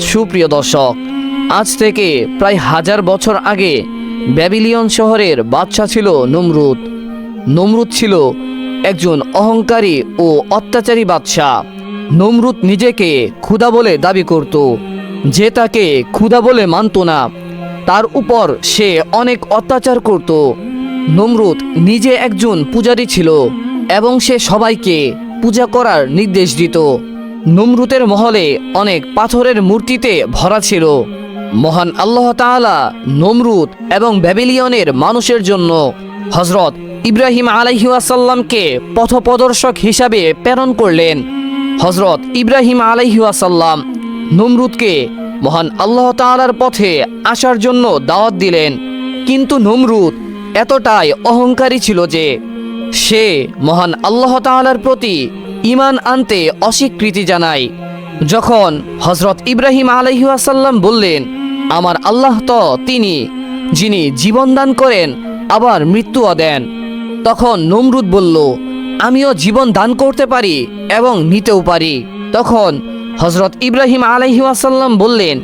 সুপ্রিয় দর্শক, আজ থেকে প্রায় হাজার বছর আগে ব্যাবিলিয়ন শহরের বাদশা ছিল নমরুদ। নমরুদ ছিল একজন অহংকারী ও অত্যাচারী বাদশা নমরুদ নিজেকে ক্ষুধা বলে দাবি করত। যে তাকে ক্ষুধা বলে মানত না, তার উপর সে অনেক অত্যাচার করত। নমরুদ নিজে একজন পূজারী ছিল এবং সে সবাইকে পূজা করার নির্দেশ দিত। নমরুতের মহলে অনেক পাথরের মূর্তিতে ভরা ছিল। মহান আল্লাহ তাআলা নমরুদ এবং ব্যাবিলিয়নের মানুষের জন্য হজরত ইব্রাহিম আলাইহাসাল্লামকে পথপ্রদর্শক হিসাবে প্রেরণ করলেন। হজরত ইব্রাহিম আলাইহাসাল্লাম নমরুদকে মহান আল্লাহ তাআলার পথে আসার জন্য দাওয়াত দিলেন। কিন্তু নমরুদ এতটাই অহংকারী ছিল যে সে মহান আল্লাহ তাআলার প্রতি ঈমান আনতে অস্বীকৃতি জানায়। যখন হজরত ইব্রাহিম আলহিহাসাল্লাম বললেন, আমার আল্লাহ তো তিনি, যিনি জীবন দান করেন, আবার মৃত্যুও দেন। তখন নমরুদ বলল, আমিও জীবন দান করতে পারি এবং নিতেও পারি। তখন হজরত ইব্রাহিম আলহিহাসাল্লাম বললেন,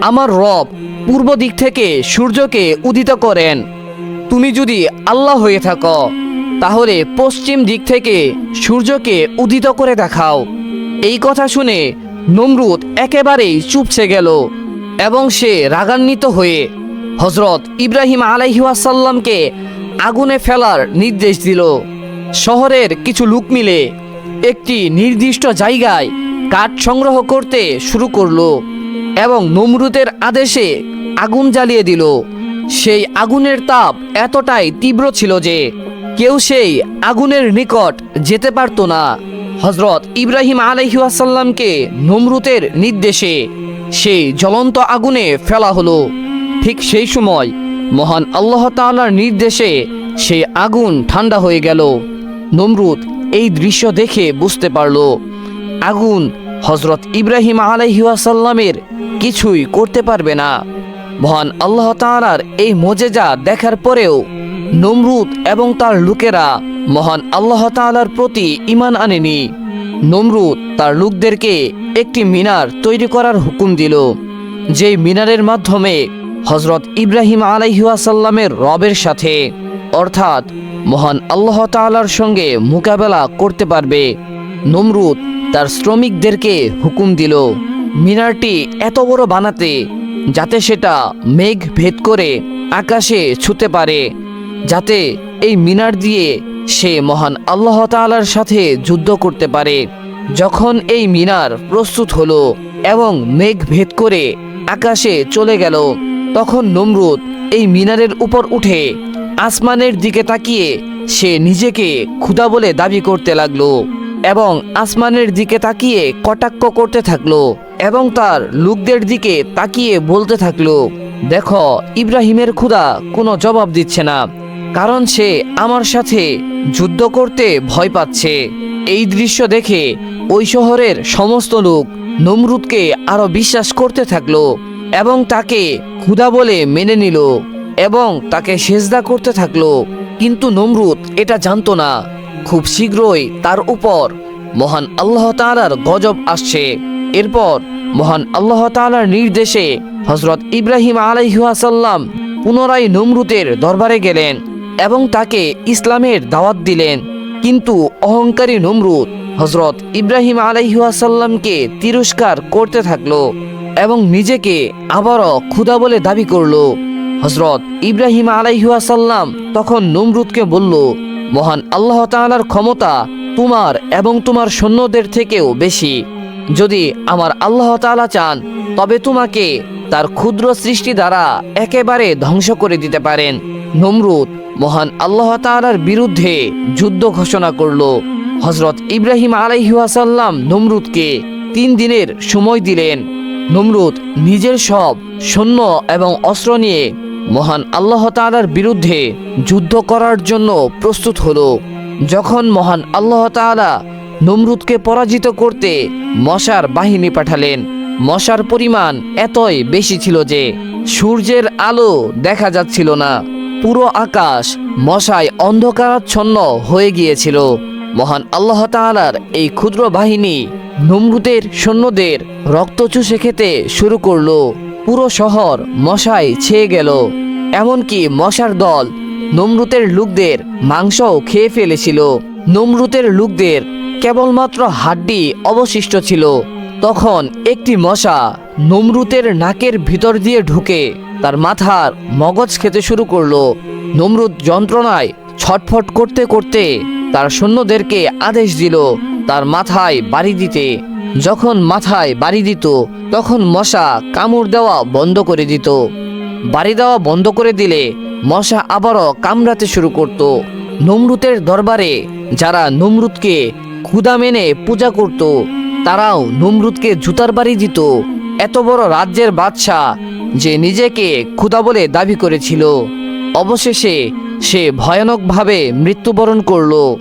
আমার রব পূর্ব দিক থেকে সূর্যকে উদিত করেন। তুমি যদি আল্লাহ হয়ে থাকো তাহলে পশ্চিম দিক থেকে সূর্যকে উদিত করে দেখাও। এই কথা শুনে নমরুদ একেবারেই চুপসে গেল এবং সে রাগান্বিত হয়ে হজরত ইব্রাহিম আলাইহাসাল্লামকে আগুনে ফেলার নির্দেশ দিল। শহরের কিছু লোক মিলে একটি নির্দিষ্ট জায়গায় কাঠ সংগ্রহ করতে শুরু করল এবং নমরুদের আদেশে আগুন জ্বালিয়ে দিল। সেই আগুনের তাপ এতটাই তীব্র ছিল যে কেউ সেই আগুনের নিকট যেতে পারত না। হজরত ইব্রাহিম আলহিউসাল্লামকে নমরুতের নির্দেশে সেই জ্বলন্ত আগুনে ফেলা হলো। ঠিক সেই সময় মহান আল্লাহ তাআলার নির্দেশে সেই আগুন ঠান্ডা হয়ে গেল। নমরুদ এই দৃশ্য দেখে বুঝতে পারল, আগুন হজরত ইব্রাহিম আলাইহাসাল্লামের কিছুই করতে পারবে না। মহান আল্লাহ তাআলার এই মজেজা দেখার পরেও নমরুদ এবং তার লোকেরা মহান আল্লাহ তাআলার প্রতি ঈমান আনেনি। নমরুদ তার লোকদেরকে একটি মিনার তৈরি করার হুকুম দিল, যেই মিনারের মাধ্যমে হজরত ইব্রাহিম আলাইহাসাল্লামের রবের সাথে, অর্থাৎ মহান আল্লাহ তাআলার সঙ্গে মোকাবেলা করতে পারবে। নমরুদ তার শ্রমিকদেরকে হুকুম দিল, মিনারটি এত বড় বানাতে, যাতে সেটা মেঘ ভেদ করে আকাশে ছুতে পারে। যাতে এই মিনার দিয়ে সে মহান আল্লাহ তাআলার সাথে যুদ্ধ করতে পারে। যখন এই মিনার প্রস্তুত হলো এবং মেঘ ভেদ করে আকাশে চলে গেল, তখন নমরুদ এই মিনারের উপর উঠে আসমানের দিকে তাকিয়ে সে নিজেকে ক্ষুধা বলে দাবি করতে লাগল এবং আসমানের দিকে তাকিয়ে কটাক্ষ করতে থাকল এবং তার লোকদের দিকে তাকিয়ে বলতে থাকল, দেখো, ইব্রাহিমের ক্ষুধা কোনো জবাব দিচ্ছে না। কারণ সে আমার সাথে যুদ্ধ করতে ভয় পাচ্ছে। এই দৃশ্য দেখে ওই শহরের সমস্ত লোক নমরুদকে আরও বিশ্বাস করতে থাকল এবং তাকে ক্ষুধা বলে মেনে নিল এবং তাকে সেজদা করতে থাকল। কিন্তু নমরুদ এটা জানতো না। খুব শীঘ্রই তার উপর মহান আল্লাহ তাআলার গজব আসছে। এরপর মহান আল্লাহ তাআলার নির্দেশে হজরত ইব্রাহিম আলাইহাসাল্লাম পুনরায় নমরুতের দরবারে গেলেন। এবং তাকে ইসলামের দাওয়াত দিলেন। কিন্তু অহংকারী নমরুদ হজরত ইব্রাহিম আলাইহাসাল্লামকে তিরস্কার করতে থাকল এবং নিজেকে আবারও ক্ষুধা বলে দাবি করল। হজরত ইব্রাহিম আলাইহাসাল্লাম তখন নমরুদকে বলল, মহান আল্লাহ তাআলার ক্ষমতা তোমার এবং তোমার সৈন্যদের থেকেও বেশি। যদি আমার আল্লাহ তাআলা চান, তবে তোমাকে তার ক্ষুদ্র সৃষ্টি দ্বারা একেবারে ধ্বংস করে দিতে পারেন। নমরুদ মহান আল্লাহ তাআলার বিরুদ্ধে যুদ্ধ ঘোষণা করল। হজরত ইব্রাহিম আলাইহাসাল্লাম নমরুদকে তিন দিনের সময় দিলেন। নমরুদ নিজের সব সৈন্য এবং অস্ত্র নিয়ে মহান আল্লাহ তাআলার বিরুদ্ধে যুদ্ধ করার জন্য প্রস্তুত হল। যখন মহান আল্লাহ তাআলা নমরুদকে পরাজিত করতে মশার বাহিনী পাঠালেন, মশার পরিমাণ এতই বেশি ছিল যে সূর্যের আলো দেখা যাচ্ছিল না। পুরো আকাশ মশায় অন্ধকারাচ্ছন্ন হয়ে গিয়েছিল। মহান আল্লাহ তাআলার এই ক্ষুদ্র বাহিনী নমরুদের সৈন্যদের রক্ত চুষে খেতে শুরু করল। পুরো শহর মশায় ছেয়ে গেল। এমনকি মশার দল নমরুতের লোকদের মাংসও খেয়ে ফেলেছিল। নমরুতের লোকদের কেবলমাত্র হাড্ডি অবশিষ্ট ছিল। তখন একটি মশা নমরুতের নাকের ভিতর দিয়ে ঢুকে তার মাথার মগজ খেতে শুরু করল। নমরুদ যন্ত্রণায় ছটফট করতে করতে তার সৈন্যদেরকে আদেশ দিল তার মাথায় বাড়ি দিতে। যখন মাথায় বাড়ি দিত, তখন মশা কামড় দেওয়া বন্ধ করে দিত। বাড়ি দেওয়া বন্ধ করে দিলে মশা আবারও কামড়াতে শুরু করত। নমরুতের দরবারে যারা নমরুদকে ক্ষুদা মেনে পূজা করত, তারাও নমরুদকে জুতার বাড়ি দিত। এত বড় রাজ্যের বাদশাহ যে নিজেকে ক্ষুদা বলে দাবি করেছিল। অবশেষে সে ভয়ানকভাবে মৃত্যুবরণ করল।